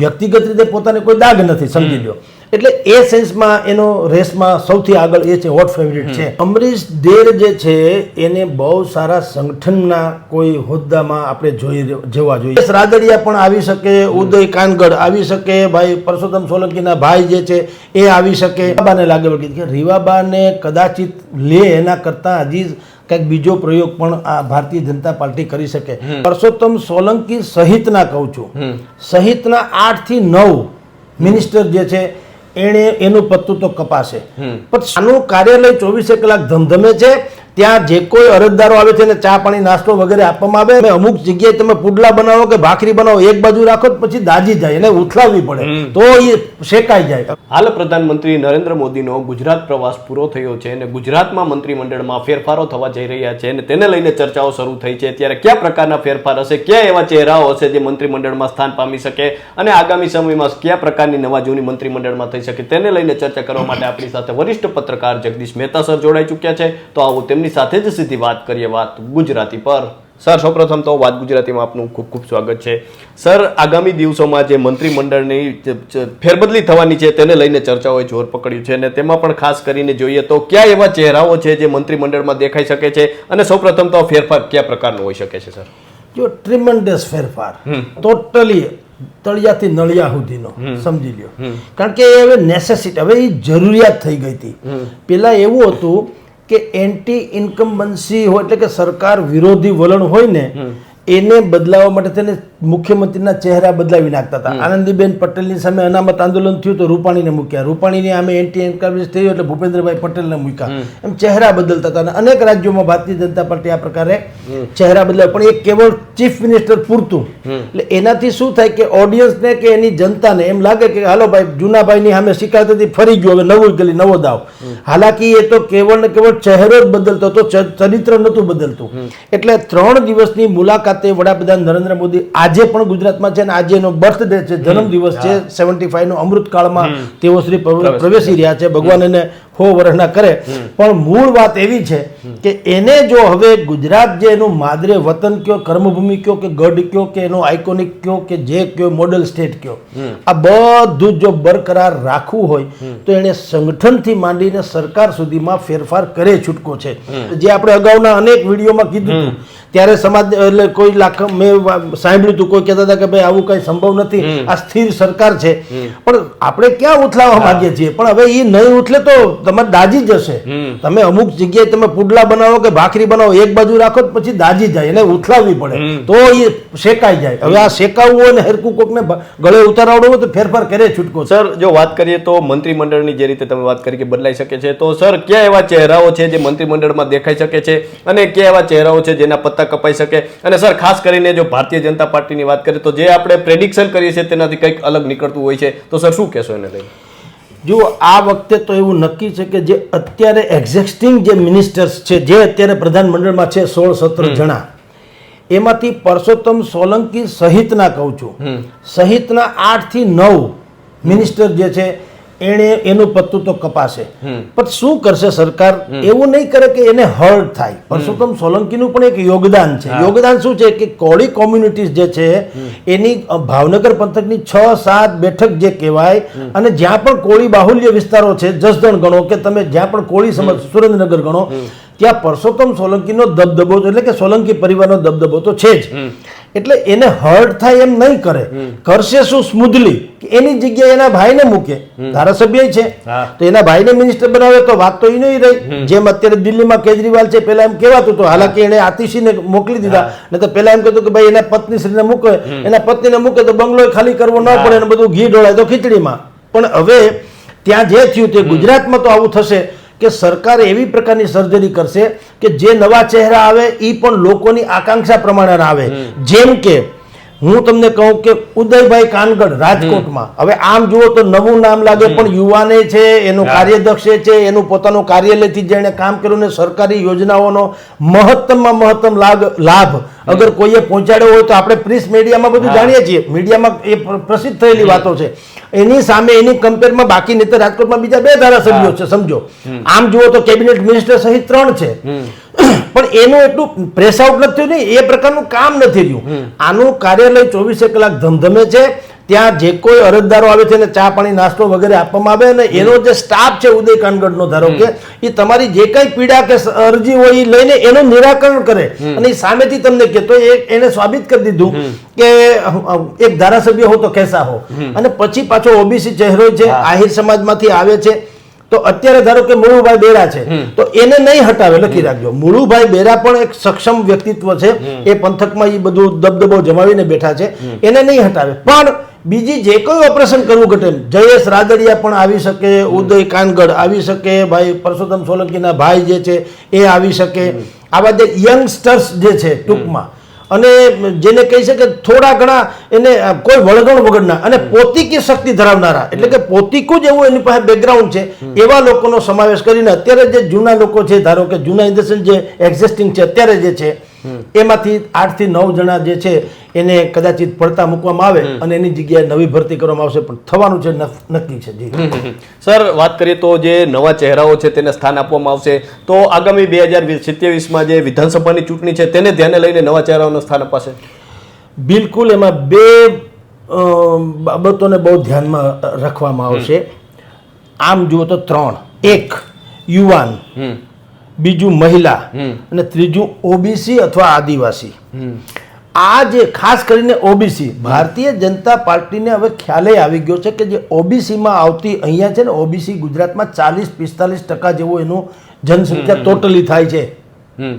વ્યક્તિગત રીતે પોતાને કોઈ દાગ નથી સમજી લો એટલે એ સેન્સમાં એનો રેસમાં સૌથી આગળ એ છે હોટ ફેવરિટ છે. અમરીશ દેર જે છે એને બહુ સારા સંગઠનના કોઈ હોદ્દામાં આપણે જોઈ જોવા જોઈએ. રાદડિયા પણ આવી શકે ઉદય કાનગડ આવી શકે ભાઈ પરસોત્તમ સોલંકીના ભાઈ જે છે એ આવી શકે. રીવાબાને લાગે કે રીવાબાને કદાચિત લે એના કરતાં હજી કંઈક બીજો પ્રયોગ પણ આ ભારતીય જનતા પાર્ટી કરી શકે. પરસોત્તમ સોલંકી સહિતના કહું છું. સહિતના આઠથી નવ મિનિસ્ટર જે છે એણે એનું પત્તું તો કપાશે. પણ આનું કાર્યાલય ચોવીસે કલાક ધમધમે છે. ત્યાં જે કોઈ અરજદારો આવે છે એને ચા પાણી નાસ્તો વગેરે આપવામાં આવે અને અમુક જગ્યાએ તમે પુડલા બનાવો કે ભાખરી બનાવો એક બાજુ રાખો પછી દાજી જાય એને ઉથલાવવી પડે. તો એ શેકાઈ જાય. હાલ પ્રધાનમંત્રી નરેન્દ્ર મોદીનો ગુજરાત પ્રવાસ પૂરો થયો છે અને ગુજરાતમાં મંત્રીમંડળમાં ફેરફારો થવા જઈ રહ્યા છે અને તેને લઈને ચર્ચાઓ શરૂ થઈ છે. ત્યારે કયા પ્રકારના ફેરફાર હશે? કયા એવા ચહેરાઓ હશે જે મંત્રીમંડળમાં સ્થાન પામી શકે? અને આગામી સમયમાં કયા પ્રકારની નવા જૂની મંત્રીમંડળમાં થઈ શકે? તેને લઈને ચર્ચા કરવા માટે આપણી સાથે વરિષ્ઠ પત્રકાર જગદીશ મહેતા સર જોડાઈ ચૂક્યા છે. તો આવો તેમની સાથે જ સીધી વાત કરીએ વાત ગુજરાતી પર. સર સૌપ્રથમ તો વાત ગુજરાતીમાં આપનું ખૂબ ખૂબ સ્વાગત છે. સર આગામી દિવસોમાં જે મંત્રીમંડળની ફેરબદલી થવાની છે તેને લઈને ચર્ચાઓએ જોર પકડ્યું છે અને તેમાં પણ ખાસ કરીને જોઈએ તો કયા એવા ચહેરાઓ છે જે મંત્રીમંડળમાં દેખાઈ શકે છે અને સૌપ્રથમ તો ફેરફાર કયા પ્રકારનો હોઈ શકે છે સર? જો ટ્રીમન્ડસ ફેરફાર ટોટલી તળિયાથી નળિયા સુધીનો સમજી લ્યો. કારણ કે હવે નેસેસિટી હવે એ જરૂરિયાત થઈ ગઈ હતી. પેલા એવું હતું કે એન્ટી ઇન્કમ્બન્સી હોય એટલે કે સરકાર વિરોધી વલણ હોય ને એને બદલાવવા માટે તેને મુખ્યમંત્રીના ચહેરા બદલાવી નાખતા હતા. આનંદીબેન પટેલની સામે અનામત આંદોલન થયું તો રૂપાણીને મૂક્યા. રૂપાણીની આમે એન્ટી ઇન્કમ્બન્સી થયું એટલે ભૂપેન્દ્રભાઈ પટેલને મૂક્યા. એમ ચહેરા બદલતા હતા. અને અનેક રાજ્યોમાં ભારતીય જનતા પાર્ટી આ પ્રકારે ચહેરા બદલાવે પણ એ કેવળ ચીફ મિનિસ્ટર પૂરતું. એટલે એનાથી શું થાય કે ઓડિયન્સને કે એની જનતાને એમ લાગે કે હાલો ભાઈ જૂના ભાઈની સામે શિકાયત હતી ફરી ગયો. હવે નવું ગયેલી નવો દાવ. હાલાકી એ તો કેવળ ને કેવળ ચહેરો જ બદલતો હતો ચરિત્ર નહોતું બદલતું. એટલે ત્રણ દિવસની મુલાકાતે વડાપ્રધાન નરેન્દ્ર મોદી આજે પણ ગુજરાતમાં છે અને આજે એનો બર્થડે છે જન્મદિવસ છે સેવન્ટી ફાઈવ નો અમૃતકાળમાં તેઓ શ્રી પ્રવે- પ્રવેશી રહ્યા છે. ભગવાન એને હો વર્ષના કરે. પણ મૂળ વાત એવી છે કે એને જો હવે ગુજરાત જે એનું માદરે વતન કયો કર્મભૂમિ કયો કે ગઢ કયો કે એનો આઇકોનિક કયો કે જે કયો મોડલ સ્ટેટ કયો આ બધું જ જો બરકરાર રાખવું હોય તો એને સંગઠનથી માંડીને સરકાર સુધીમાં ફેરફાર કરે છૂટકો છે. જે આપણે અગાઉના અનેક વિડીયોમાં કીધું હતું ત્યારે સમાજ એટલે કોઈ લાખ મેં સાંભળ્યું હતું કોઈ કહેતા હતા કે ભાઈ આવું કઈ સંભવ નથી. આ સ્થિર સરકાર છે. પણ આપણે ક્યાં ઉથલાવા માંગીએ છીએ? પણ હવે એ નહીં ઉથલે તો તમારે દાજી જશે તમે અમુક જગ્યાએ તમે પુડલા બનાવો કે ભાખરી બનાવો એક બાજુ રાખો તો પછી દાજી જાય એને ઉથલાવવી પડે. તો એ શેકાઈ જાય. હવે આ શેકાવવું હોય ને હેરકુ કોકને ગળે ઉતારાવડવું હોય તો ફેરફાર કરે છૂટકો સર જો વાત કરીએ તો મંત્રીમંડળની જે રીતે તમે વાત કરી કે બદલાઈ શકે છે તો સર ક્યાં એવા ચહેરાઓ છે જે મંત્રીમંડળમાં દેખાઈ શકે છે અને ક્યાં એવા ચહેરાઓ છે જેના પત્તા કપાઈ શકે. અને સર ખાસ કરીને જો ભારતીય જનતા પાર્ટીની વાત કરીએ તો જે આપણે પ્રેડિક્શન કરીએ છીએ તેનાથી કંઈક અલગ નીકળતું હોય છે. તો સર શું કહેશો એને લઈને? જો આ વખતે તો એવું નક્કી છે કે જે અત્યારે એક્ઝિસ્ટિંગ જે મિનિસ્ટર્સ છે જે અત્યારે પ્રધાનમંડળમાં છે સોળ સત્તર જણા એમાંથી પરસોત્તમ સોલંકી સહિતના કહું છું. સહિતના આઠથી નવ મિનિસ્ટર જે છે એણે એનું પત્તું તો કપાશે. પણ શું કરશે સરકાર? એવું નહીં કરે કે એને હર્ટ થાય. પરસોત્તમ સોલંકીનું પણ એક યોગદાન છે. યોગદાન શું છે? કે કોળી કોમ્યુનિટીઝ જે છે એની ભાવનગર પંથકની છ સાત બેઠક જે કહેવાય અને જ્યાં પણ કોળી બાહુલ્ય વિસ્તારો છે જસદણ ગણો કે તમે જ્યાં પણ કોળી સમજ સુરેન્દ્રનગર ગણો ત્યાં પરસોત્તમ સોલંકીનો દબદબો એટલે કે સોલંકી પરિવારનો દબદબો તો છે જ. એટલે એને હર્ટ થાય એમ નહીં કરે. કરશે શું સ્મૂધલી એની જગ્યાએ એના ભાઈને મૂકે. ધારાસભ્ય છે. તો એના ભાઈને મિનિસ્ટર બનાવે તો વાત તો એ નહીં રહી જેમ અત્યારે દિલ્હીમાં કેજરીવાલ છે પેલા એમ કહેવાતું હતું. હાલાકી એને આતિશીને મોકલી દીધા. ને તો પેલા એમ કહેતું કે ભાઈ એના પત્ની શ્રીને મૂકે. એના પત્નીને મૂકે તો બંગલો ખાલી કરવો ન પડે ને બધું ઘી ઢોળાય તો ખીચડીમાં. પણ હવે ત્યાં જે થયું તે ગુજરાતમાં તો આવું થશે. કે સરકાર એવી પ્રકારની સર્જરી કરશે કે જે નવા ચહેરા આવે એ પણ લોકોની આકાંક્ષા પ્રમાણે આવે. જેમ કે હું તમને કહું કે ઉદયભાઈ કાનગડ રાજકોટમાં. હવે આમ જુઓ તો નવું નામ લાગે પણ યુવાને છે એનું કાર્યદક્ષ છે એનું પોતાનું કાર્યાલયથી જેણે કામ કર્યું ને સરકારી યોજનાઓનો મહત્તમમાં મહત્તમ લાભ લાભ અગર કોઈએ પહોંચાડ્યો હોય તો આપણે પ્રિન્સ મીડિયામાં બધું જાણીએ છીએ. મીડિયામાં એ પ્રસિદ્ધ થયેલી વાતો છે. એની સામે એની કમ્પેરમાં બાકી નહીં તો રાજકોટમાં બીજા બે ધારાસભ્યો છે સમજો. આમ જુઓ તો કેબિનેટ મિનિસ્ટર સહિત ત્રણ છે. પણ એનું એટલું પ્રેસ આઉટ નથી થયું નહીં. એ પ્રકારનું કામ નથી રહ્યું આનું કાર્યાલય ચોવીસે કલાક ધમધમે છે. ત્યાં જે કોઈ અરજદારો આવે છે એને ચા પાણી નાસ્તો વગેરે આપવામાં આવે અને એનો જે સ્ટાફ છે ઉદય કાનગઢનો ધારો કે એ તમારી જે કઈ પીડા કે અરજી હોય એ લઈને એનું નિરાકરણ કરે. અને એ સામેથી તમને કહેતો એને સાબિત કરી દીધું કે એક ધારાસભ્ય હો તો કેસા હો. અને પછી પાછો ઓબીસી ચહેરો છે આહિર સમાજમાંથી આવે છે તો અત્યારે ધારો કે મુળુભાઈ બેરા છે તો એને નહીં હટાવે લખી રાખજો. મુળુભાઈ બેરા પણ એક સક્ષમ વ્યક્તિત્વ છે. એ પંથકમાં એ બધું દબદબો જમાવીને બેઠા છે. એને નહીં હટાવે. પણ બીજી જે કોઈ ઓપરેશન કરવું ઘટે જયેશ રાદડિયા પણ આવી શકે ઉદય કાનગઢ આવી શકે ભાઈ પરસોત્તમ સોલંકીના ભાઈ જે છે એ આવી શકે. આવા જે યંગસ્ટર્સ જે છે ટૂંકમાં. અને જેને કહી શકે થોડા ઘણા એને કોઈ વળગણ વગરના અને પોતિકી શક્તિ ધરાવનારા. એટલે કે પોતિકું જ એવું એની પાસે બેકગ્રાઉન્ડ છે. એવા લોકોનો સમાવેશ કરીને અત્યારે જે જૂના લોકો છે ધારો કે જૂના ઇન જે એક્ઝિસ્ટિંગ છે અત્યારે જે છે એમાંથી આઠથી નવ જણા જે છે એને કદાચિત પડતા મૂકવામાં આવે અને એની જગ્યાએ નવી ભરતી કરવામાં આવશે પણ થવાનું છે નક્કી છે. જી. સર વાત કરીએ તો જે નવા ચહેરાઓ છે તેને સ્થાન આપવામાં આવશે. તો આગામી બે હજાર સિત્યાવીસમાં જે વિધાનસભાની ચૂંટણી છે તેને ધ્યાને લઈને નવા ચહેરાઓને સ્થાન અપાશે. બિલકુલ એમાં બે બાબતોને બહુ ધ્યાનમાં રાખવામાં આવશે. આમ જુઓ તો ત્રણ. એક યુવાન. બીજું મહિલા અને ત્રીજું ઓબીસી અથવા આદિવાસી. આ જે ખાસ કરીને ઓબીસી ભારતીય જનતા પાર્ટીને હવે ખ્યાલે આવી ગયો છે કે જે ઓબીસીમાં આવતી અહીંયા છે ને ઓબીસી ગુજરાતમાં ચાલીસ પિસ્તાલીસ ટકા જેવું એનું જનસંખ્યા ટોટલી થાય છે.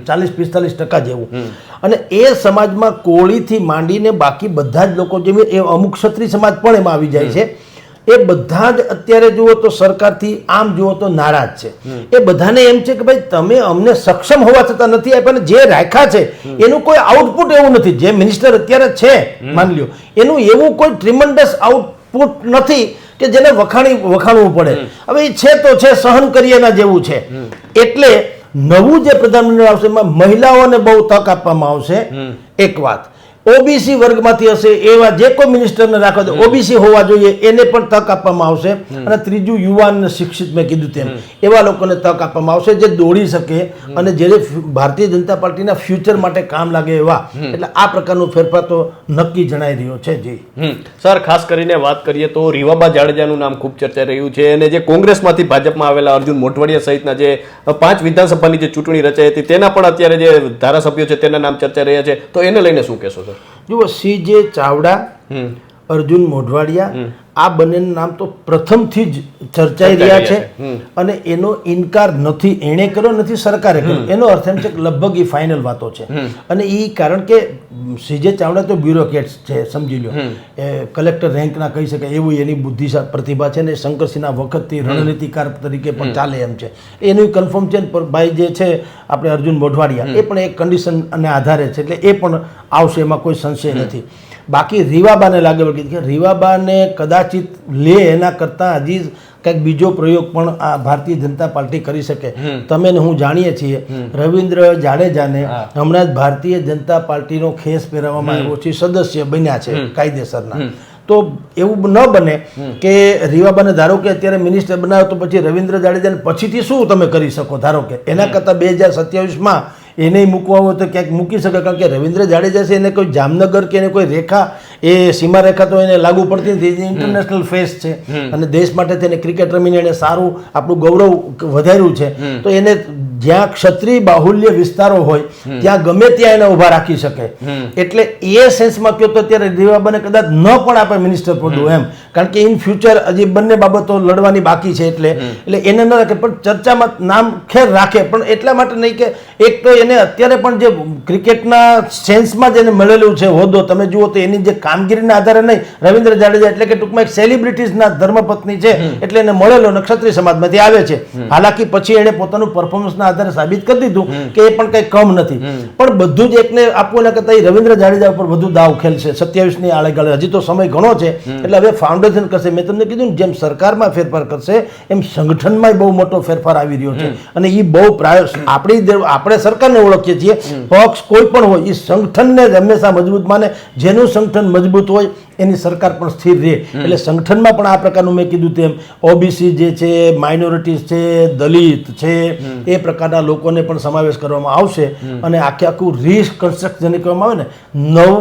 ચાલીસ પિસ્તાલીસ ટકા જેવું. અને એ સમાજમાં કોળીથી માંડીને બાકી બધા જ લોકો જેમ એ અમુક ક્ષત્રિય સમાજ પણ એમાં આવી જાય છે. એ બધા જ અત્યારે જુઓ તો સરકારથી આમ જુઓ તો નારાજ છે. એ બધાને એમ છે કે ભાઈ, તમે અમને સક્ષમ હોવા છતાં નથી આપ્યા જે રાખ્યા છે, એનું કોઈ આઉટપુટ એવું નથી. જે મિનિસ્ટર અત્યારે છે, માની લ્યો, એનું એવું કોઈ ટ્રીમન્ડસ આઉટપુટ નથી કે જેને વખાણી, વખાણવું પડે. હવે એ છે તો છે, સહન કરીએ એના જેવું છે. એટલે નવું જે પ્રધાનમંત્રી આવશે, એમાં મહિલાઓને બહુ તક આપવામાં આવશે. એક વાત. ઓબીસી વર્ગમાંથી હશે એવા જે કોઈ મિનિસ્ટરને રાખો તો ઓબીસી હોવા જોઈએ એને પણ તક આપવામાં આવશે. અને ત્રીજું યુવાન શિક્ષિત મેં કીધું તેમ. એવા લોકોને તક આપવામાં આવશે જે દોડી શકે અને જે ભારતીય જનતા પાર્ટીના ફ્યુચર માટે કામ લાગે એવા. એટલે આ પ્રકારનું ફેરફાર તો નક્કી જણાઈ રહ્યો છે જી. સર ખાસ કરીને વાત કરીએ તો રીવાબા જાડેજાનું નામ ખૂબ ચર્ચાઈ રહ્યું છે અને જે કોંગ્રેસમાંથી ભાજપમાં આવેલા અર્જુન મોઢવાડિયા સહિતના જે પાંચ વિધાનસભાની જે ચૂંટણી રચાઈ હતી તેના પણ અત્યારે જે ધારાસભ્યો છે તેના નામ ચર્ચાઈ રહ્યા છે. તો એને લઈને શું કહેશો સર? જુઓ સી જે ચાવડા અર્જુન મોઢવાડિયા આ બંનેનું નામ તો પ્રથમથી જ ચર્ચાઈ રહ્યા છે અને એનો ઇનકાર નથી એણે કર્યો નથી સરકારે કર્યો. એનો અર્થ એમ છે કે લગભગ એ ફાઇનલ વાતો છે. અને એ કારણ કે સીજે ચાવડા તો બ્યુરોક્રેટ છે સમજી લો એ કલેક્ટર રેન્કના કહી શકાય એવું એની બુદ્ધિ પ્રતિભા છે ને શંકરસિંહના વખતથી રણનીતિકાર તરીકે પણ ચાલે એમ છે. એનું કન્ફર્મ છે ને ભાઈ જે છે આપણે અર્જુન મોઢવાડિયા એ પણ એક કન્ડિશન અને આધારે છે એટલે એ પણ આવશે એમાં કોઈ સંશય નથી. બાકી રીવાબાને લાગે વળગે કે રીવાબાને કદાચિત લે એના કરતાં હજી કંઈક બીજો પ્રયોગ પણ આ ભારતીય જનતા પાર્ટી કરી શકે. તમે ને હું જાણીએ છીએ રવિન્દ્ર જાડેજાને હમણાં જ ભારતીય જનતા પાર્ટીનો ખેસ પહેરાવવામાં આવ્યો છે સદસ્ય બન્યા છે કાયદેસરના. તો એવું ન બને કે રીવાબાને ધારો કે અત્યારે મિનિસ્ટર બનાવ્યો તો પછી રવિન્દ્ર જાડેજાને પછીથી શું તમે કરી શકો? ધારો કે એના કરતાં બે હજાર સત્યાવીસમાં એને મૂકવા હોય તો ક્યાંક મૂકી શકે કારણ કે રવિન્દ્ર જાડેજા છે એને કોઈ જામનગર કે એને કોઈ રેખા એ સીમા રેખા તો એને લાગુ પડતી નથી. ઇન્ટરનેશનલ ફેસ છે. અને દેશ માટે તેને ક્રિકેટ રમીને એને સારું આપણું ગૌરવ વધાર્યું છે. તો એને જ્યાં ક્ષત્રિય બાહુલ્ય વિસ્તારો હોય ત્યાં ગમે ત્યાં એને ઊભા રાખી શકે. એટલે એ સેન્સમાં કહો તો અત્યારે રીવાબાને કદાચ ન પણ આપે મિનિસ્ટર પદું એમ. કારણ કે ઇન ફ્યુચર હજી બંને બાબતો લડવાની બાકી છે એટલે એટલે એને ન રાખે પણ ચર્ચામાં નામ ખેર રાખે. પણ એટલા માટે નહીં કે એક તો એને અત્યારે પણ જે ક્રિકેટના સેન્સમાં જેને મળેલું છે હોદ્દો તમે જુઓ તો એની જે કામગીરીના આધારે નહીં રવિન્દ્ર જાડેજા એટલે કે ટૂંકમાં એક સેલિબ્રિટીઝના ધર્મપત્ની છે એટલે એને મળેલો અને ક્ષત્રિય સમાજમાંથી આવે છે. હાલાકી પછી એણે પોતાનું પરફોર્મન્સના આધારે સાબિત કરી દીધું કે એ પણ કંઈ કમ નથી. પણ બધું જ એકને આપવું એના કરતાં એ રવિન્દ્ર જાડેજા ઉપર વધુ દાવ ખેલશે. સત્યાવીસની આળેગાળે. હજી તો સમય ઘણો છે. એટલે હવે ફાઉન્ડેશન કરશે. મેં તમને કીધું જેમ સરકારમાં ફેરફાર કરશે એમ સંગઠનમાં બહુ મોટો ફેરફાર આવી રહ્યો છે. અને એ બહુ પ્રાય આપણી આપણે સરકારને ઓળખીએ છીએ. પક્ષ કોઈ પણ હોય એ સંગઠનને હંમેશા મજબૂત માને. જેનું સંગઠન મજબૂત હોય એની સરકાર પણ સ્થિર રહે. એટલે સંગઠનમાં પણ આ પ્રકારનું મેં કીધું તેમ ઓબીસી જે છે માઇનોરિટીઝ છે દલિત છે એ પ્રકારના લોકોને પણ સમાવેશ કરવામાં આવશે. અને આખે આખું રીકન્સ્ટ્રક્ટ જેને કહેવામાં આવે ને નવ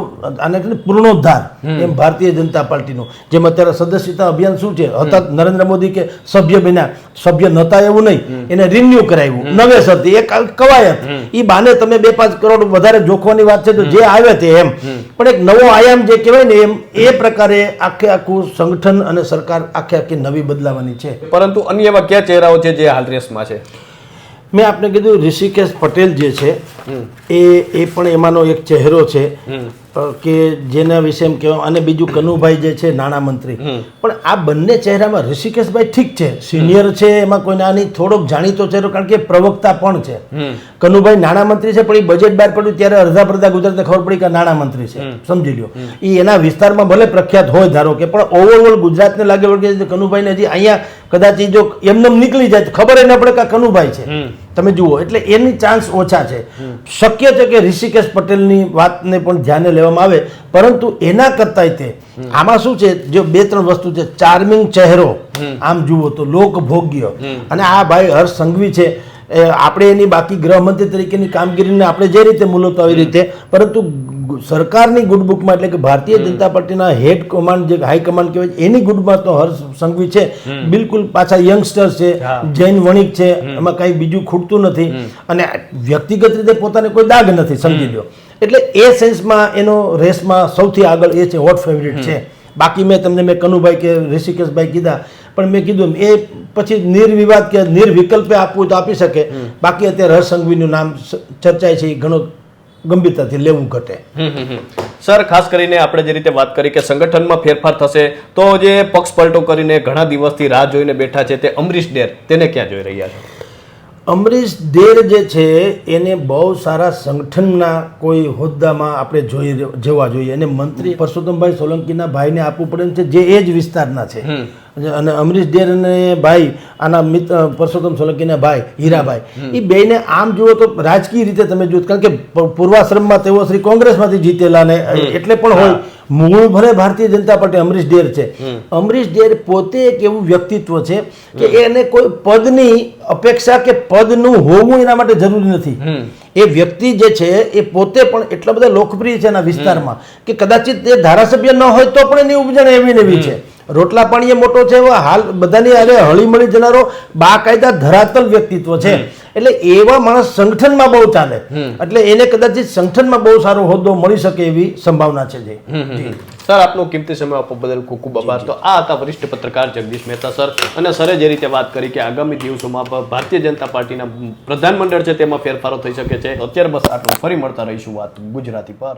આને પૂર્ણોદ્ધાર એમ ભારતીય જનતા પાર્ટીનું. જેમ અત્યારે સદસ્યતા અભિયાન શું છે? હતા નરેન્દ્ર મોદી કે સભ્ય બન્યા. સભ્ય નતા એવું નહીં. એને રિન્યુ કરાવ્યું નવેસરથી એક કવાયત. એ બાને તમે બે પાંચ કરોડ વધારે જોખવાની વાત છે તો જે આવે તે એમ. પણ એક નવો આયામ જે કહેવાય ને એમ એ પ્રકારે આખે આખું સંગઠન અને સરકાર આખે આખી નવી બદલાવાની છે. પરંતુ અન્ય એવા કયા ચહેરાઓ છે જે હાલ રેસમાં છે? મેં આપને કીધું ઋષિકેશ પટેલ જે છે એ એ પણ એમાંનો એક ચહેરો છે. કે જેના વિશે એમ કહેવા અને બીજું કનુભાઈ જે છે નાણામંત્રી પણ આ બંને ચહેરામાં ઋષિકેશભાઈ ઠીક છે. સિનિયર છે એમાં કોઈ નાની થોડોક જાણીતો ચહેરો કારણ કે પ્રવક્તા પણ છે. કનુભાઈ નાણામંત્રી છે પણ એ બજેટ બહાર પડ્યું ત્યારે અડધા પડધા ગુજરાતને ખબર પડી કે નાણા નાણામંત્રી છે. સમજી લ્યો. એ એના વિસ્તારમાં ભલે પ્રખ્યાત હોય ધારો કે પણ ઓવરઓલ ગુજરાતને લાગે વળગે કનુભાઈને હજી અહીંયા કદાચ એ જો એમને નીકળી જાય ખબર ખબર ન પડે કે કનુભાઈ છે. તમે જુઓ, એટલે એની ચાન્સ ઓછા છે. શક્ય છે કે ઋષિકેશ પટેલની વાતને પણ ધ્યાને લેવામાં આવે, પરંતુ એના કરતાંય તે. આમાં શું છે, જો બે ત્રણ વસ્તુ છે ચાર્મિંગ ચહેરો, આમ જુઓ તો લોકભોગ્ય. અને આ ભાઈ હર્ષ સંઘવી છે. આપણે એની બાકી ગૃહમંત્રી તરીકેની કામગીરીને આપણે જે રીતે મૂલવતો આવી રીતે, પરંતુ સરકારની ગુડબુકમાં એટલે કે ભારતીય જનતા પાર્ટીના હેડ કમાન્ડ જે હાઈ કમાન્ડ કહેવાય છે, એની ગુડમાં તો હર્ષ સંઘવી છે. બિલકુલ પાછા યંગસ્ટર છે જૈન વણિક છે એમાં કાંઈ બીજું ખૂટતું નથી. અને વ્યક્તિગત રીતે પોતાને કોઈ દાગ નથી સમજી લો એટલે એ સેન્સમાં એનો રેસમાં સૌથી આગળ એ છે હોટ ફેવરિટ છે. બાકી મેં તમને મેં કનુભાઈ કે ઋષિકેશભાઈ કીધા પણ મેં કીધું એ પછી નિર્વિવાદ કે નિર્વિકલ્પે આપવું તો આપી શકે. બાકી અત્યારે હર્ષ સંઘવીનું નામ ચર્ચાય છે એ ઘણો ગંભીરતાથી લેવું ઘટે. સર ખાસ કરીને આપણે જે રીતે વાત કરી કે સંગઠનમાં ફેરફાર થશે તો જે પક્ષ પલટો કરીને ઘણા દિવસથી રાહ જોઈને બેઠા છે તે અમરીશ ડેર તેને ક્યાં જોઈ રહ્યા છે? અમરીશ ડેર જે છે એને બહુ સારા સંગઠનના કોઈ હોદ્દામાં આપણે જોઈ જોવા જોઈએ. અને મંત્રી પરસોત્તમભાઈ સોલંકીના ભાઈને આપવું પડે છે જે એ જ વિસ્તારના છે. અને અમરીશ ડેર અને ભાઈ આના મિત્ર પરસોત્તમ સોલંકીના ભાઈ હીરાભાઈ. એ બેને આમ જુઓ તો રાજકીય રીતે તમે જુઓ કારણ કે પૂર્વાશ્રમમાં તેઓ શ્રી કોંગ્રેસમાંથી જીતેલા ને એટલે પણ હોય. મૂળ ભલે ભારતીય જનતા પાર્ટી અમરીશ ડેર છે. અમરીશ ડેર પોતે એક એવું વ્યક્તિત્વ છે કે એને કોઈ પદની અપેક્ષા કે પદનું હોવું એના માટે જરૂરી નથી. એ વ્યક્તિ જે છે એ પોતે પણ એટલા બધા લોકપ્રિય છે એના વિસ્તારમાં કે કદાચિત એ ધારાસભ્ય ન હોય તો પણ એની ઉપજણ એવી ને એવી છે. રોટલા પાણીએ મોટો છે હાલ બધાની હારે હળીમળી જનારો બાકાયદા ધરાતલ વ્યક્તિત્વ છે. એટલે એવા માણસ સંગઠનમાં બહુ ચાલે. એટલે એને કદાચ સંગઠનમાં બહુ સારો હોદ્દો મળી શકે એવી સંભાવના છે જી. સર આપનો કિંમતી સમય આપવા બદલ ખૂબ ખૂબ આભાર. તો આ હતા વરિષ્ઠ પત્રકાર જગદીશ મહેતા સર. અને સરે જે રીતે વાત કરી કે આગામી દિવસોમાં ભારતીય જનતા પાર્ટીના પ્રધાનમંડળ છે તેમાં ફેરફારો થઈ શકે છે. અત્યારે બસ આટલું. ફરી મળતા રહીશું વાત ગુજરાતી પર.